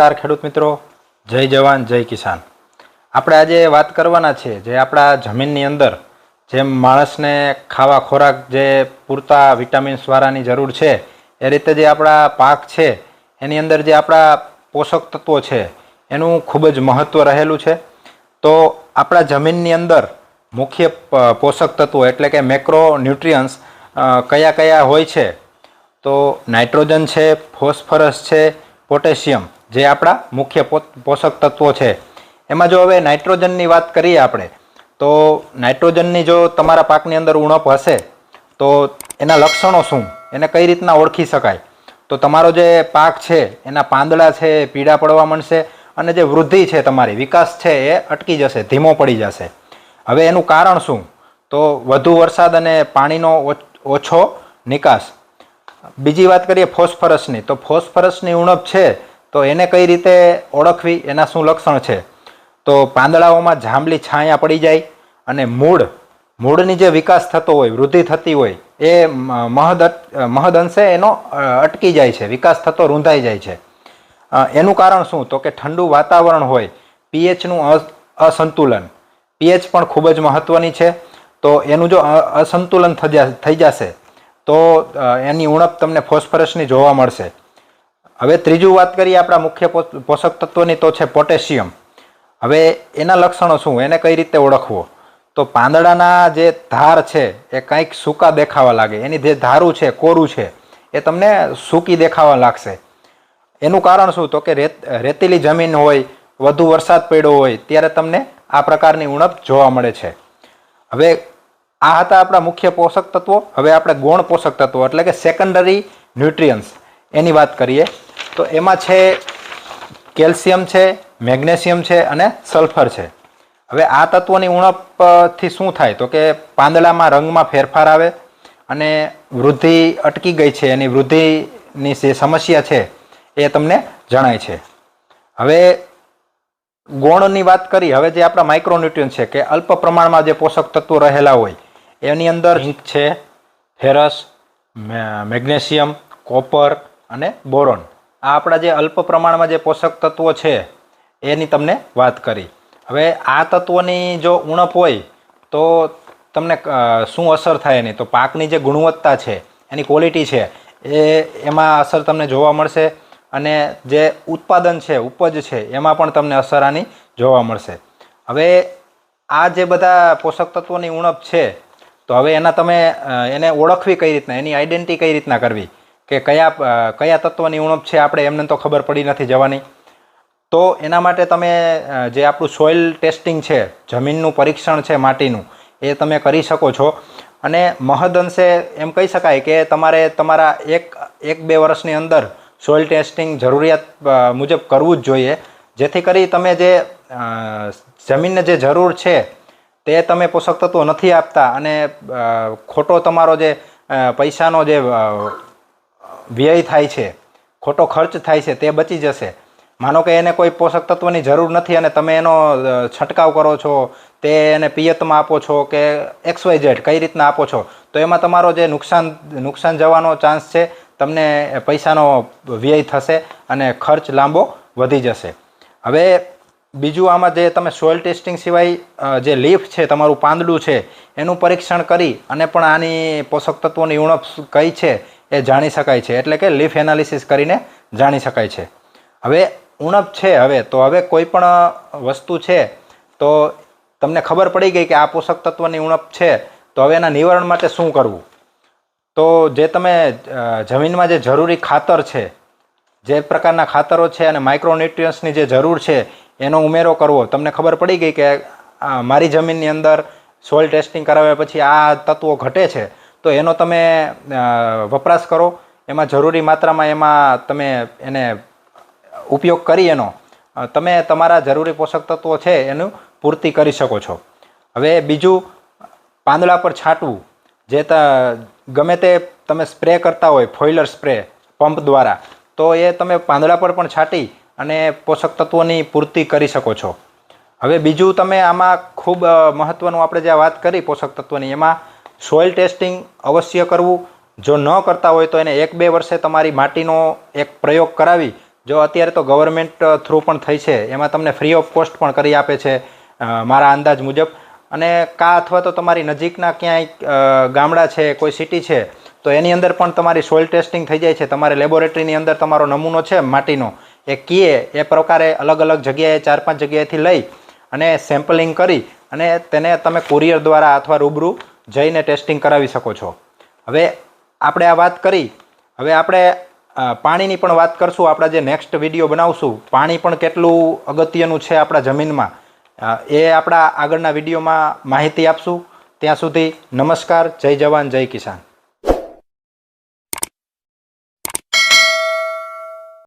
નમસ્કાર ખેડૂત મિત્રો. જય જવાન, જય કિસાન. આપણે આજે વાત કરવાના છે જે આપણા જમીનની અંદર જેમ માણસને ખાવા ખોરાક જે પૂરતા વિટામિન્સવાળાની જરૂર છે, એ રીતે જે આપણા પાક છે, એની અંદર જે આપણા પોષક તત્વો છે, એનું ખૂબ જ મહત્ત્વ રહેલું છે. તો આપણા જમીનની અંદર મુખ્ય પોષક તત્વો એટલે કે મેક્રો ન્યુટ્રિયન્સ કયા કયા હોય છે? તો નાઇટ્રોજન છે, ફોસ્ફરસ છે, પોટેશિયમ જે આપણા મુખ્ય પોષક તત્વો છે. એમાં જો હવે નાઇટ્રોજનની વાત કરીએ આપણે, તો નાઇટ્રોજનની જો તમારા પાકની અંદર ઉણપ હશે, તો એના લક્ષણો શું? એને કઈ રીતના ઓળખી શકાય? તો તમારો જે પાક છે, એના પાંદડા છે, પીળા પડવા માંડશે, અને જે વૃદ્ધિ છે તમારી, વિકાસ છે એ અટકી જશે, ધીમો પડી જશે. હવે એનું કારણ શું? તો વધુ વરસાદ અને પાણીનો ઓછો નિકાસ. બીજી વાત કરીએ ફોસ્ફરસની. તો ફોસ્ફરસની ઉણપ છે તો એને કઈ રીતે ઓળખવી, એના શું લક્ષણ છે? તો પાંદડાઓમાં જાંબલી છાયા પડી જાય અને મૂળ, મૂળની જે વિકાસ થતો હોય, વૃદ્ધિ થતી હોય, એ મહદ મહદ અંશે એનો અટકી જાય છે, વિકાસ થતો રૂંધાઈ જાય છે. એનું કારણ શું? તો કે ઠંડુ વાતાવરણ હોય પીએચનું અસંતુલન. પીએચ પણ ખૂબ જ મહત્વની છે. તો એનું જો અસંતુલન થઈ જશે, તો એની ઉણપ તમને ફોસ્ફરસની જોવા મળશે. હવે ત્રીજું વાત કરીએ આપણા મુખ્ય પોષક તત્વની તો છે પોટેશિયમ. હવે એના લક્ષણો શું? એને કઈ રીતે ઓળખવો? તો પાંદડાના જે ધાર છે, એ કંઈક સૂકા દેખાવા લાગે. એની જે ધારું છે, કોરું છે, એ તમને સૂકી દેખાવા લાગશે. એનું કારણ શું? તો કે રેત, રેતીલી જમીન હોય, વધુ વરસાદ પડ્યો હોય, ત્યારે તમને આ પ્રકારની ઉણપ જોવા મળે છે. હવે આ હતા આપણા મુખ્ય પોષક તત્વો. હવે આપણે ગૌણ પોષક તત્વો, એટલે કે સેકન્ડરી ન્યુટ્રિયન્સ એની વાત કરીએ. તો એમાં છે કેલ્શિયમ છે, મેગ્નેશિયમ છે અને સલ્ફર છે. હવે આ તત્વોની ઉણપથી શું થાય? તો કે પાંદડામાં રંગમાં ફેરફાર આવે અને વૃદ્ધિ અટકી ગઈ છે. એની વૃદ્ધિની જે સમસ્યા છે એ તમને જણાય છે. હવે ગોણની વાત કરી. હવે જે આપણા માઇક્રોન્યુટ્રિયન છે કે અલ્પ પ્રમાણમાં જે પોષક તત્વો રહેલા હોય, એની અંદર ઝીંક છે, ફેરસ મેગ્નેશિયમ, કોપર અને બોરોન. આ આપણા જે અલ્પ પ્રમાણમાં જે પોષક તત્વો છે, એની તમને વાત કરી. હવે આ તત્વોની જો ઉણપ હોય, તો તમને શું અસર થાય એની? તો પાકની જે ગુણવત્તા છે, એની ક્વોલિટી છે, એ, એમાં અસર તમને જોવા મળશે અને જે ઉત્પાદન છે, ઉપજ છે, એમાં પણ તમને અસર આની જોવા મળશે. હવે આ જે બધા પોષક તત્વોની ઉણપ છે, તો હવે એના તમે એને ઓળખવી કઈ રીતના? એની આઈડેન્ટિટી કઈ રીતના કરવી? કે કયા કયા તત્વની ઉણપ છે આપણે એમને તો ખબર પડી નથી જવાની. તો એના માટે તમે જે આપણું સોઇલ ટેસ્ટિંગ છે, જમીનનું પરીક્ષણ છે, માટીનું, એ તમે કરી શકો છો. અને મહદઅંશે એમ કહી શકાય કે તમારે તમારા એક એક બે વર્ષની અંદર સોઇલ ટેસ્ટિંગ જરૂરિયાત મુજબ કરવું જ જોઈએ. જેથી કરી તમે જે જમીનને જે જરૂર છે, તે તમે પોષક તત્વો નથી આપતા અને ખોટો તમારો જે પૈસાનો જે વ્યય થાય છે, ખોટો ખર્ચ થાય છે, તે બચી જશે. માનો કે એને કોઈ પોષક તત્વની જરૂર નથી અને તમે એનો છંટકાવ કરો છો, તે એને પિયતમાં આપો છો કે એક્સ વાય ઝેડ કઈ રીતના આપો છો, તો એમાં તમારો જે નુકસાન નુકસાન જવાનો ચાન્સ છે, તમને પૈસાનો વ્યય થશે અને ખર્ચ લાંબો વધી જશે. હવે બીજું આમાં જે તમે સોઇલ ટેસ્ટિંગ સિવાય જે લીફ છે, તમારું પાંદડું છે, એનું પરીક્ષણ કરી અને પણ આની પોષક તત્વોની ઉણપ કઈ છે એ જાણી શકાય છે. એટલે કે લીફ એનાલિસિસ કરીને જાણી શકાય છે. હવે ઉણપ છે હવે, તો હવે કોઈ પણ વસ્તુ છે, તો તમને ખબર પડી ગઈ કે આ પોષક તત્વની ઉણપ છે, તો હવે એના નિવારણ માટે શું કરવું? તો જે તમે જમીનમાં જે જરૂરી ખાતર છે, જે પ્રકારના ખાતરો છે અને માઇક્રોન્યુટ્રિયન્સની જે જરૂર છે, એનો ઉમેરો કરવો. તમને ખબર પડી ગઈ કે મારી જમીનની અંદર સોઇલ ટેસ્ટિંગ કરાવ્યા પછી આ તત્વો ઘટે છે. તો એનો તમે વપરાશ કરો. એમાં જરૂરી માત્રામાં એમાં તમે એને ઉપયોગ કરી એનો. તમે તમારા જરૂરી પોષક તત્વો છે એનું પૂર્તિ કરી શકો છો. હવે બીજું, પાંદડા પર છાંટવું. જે ત, ગમે તે તમે સ્પ્રે કરતા હોય, ફોઇલર સ્પ્રે, પંપ દ્વારા, તો એ તમે પાંદડા પર પણ છાંટી અને પોષક તત્વોની પૂર્તિ કરી શકો છો. હવે બીજું તમે આમાં ખૂબ મહત્ત્વનું આપણે જે વાત કરી પોષક તત્વની, એમાં સોઇલ ટેસ્ટિંગ અવશ્ય કરવું. જો ન કરતા હોય તો એને એક બે વર્ષે તમારી માટીનો એક પ્રયોગ કરાવી. જો અત્યારે તો ગવર્મેન્ટ થ્રુ પણ થઈ છે. એમાં તમને ફ્રી ઓફ કોસ્ટ પણ કરી આપે છે મારા અંદાજ મુજબ. અને કા અથવા તો તમારી નજીકના ક્યાંય ગામડા છે, કોઈ સિટી છે, તો એની અંદર પણ તમારી સોઇલ ટેસ્ટિંગ થઈ જાય છે. તમારે લેબોરેટરીની અંદર તમારો નમૂનો છે, માટીનો. એ કીએ, એ પ્રકારે અલગ અલગ જગ્યાએ, ચાર પાંચ જગ્યાએથી લઈ અને સેમ્પલિંગ કરી અને તેને તમે કુરિયર દ્વારા અથવા રૂબરૂ જઈને ટેસ્ટિંગ કરાવી શકો છો. હવે આપણે આ વાત કરી. હવે આપણે પાણીની પણ વાત કરશું. આપણા જે નેક્સ્ટ વીડિયો બનાવશું, પાણી પણ કેટલું અગત્યનું છે આપણા જમીનમાં. એ આપણા આગળના વિડીયોમાં માહિતી આપશું. ત્યાં સુધી નમસ્કાર. જય જવાન, જય કિસાન.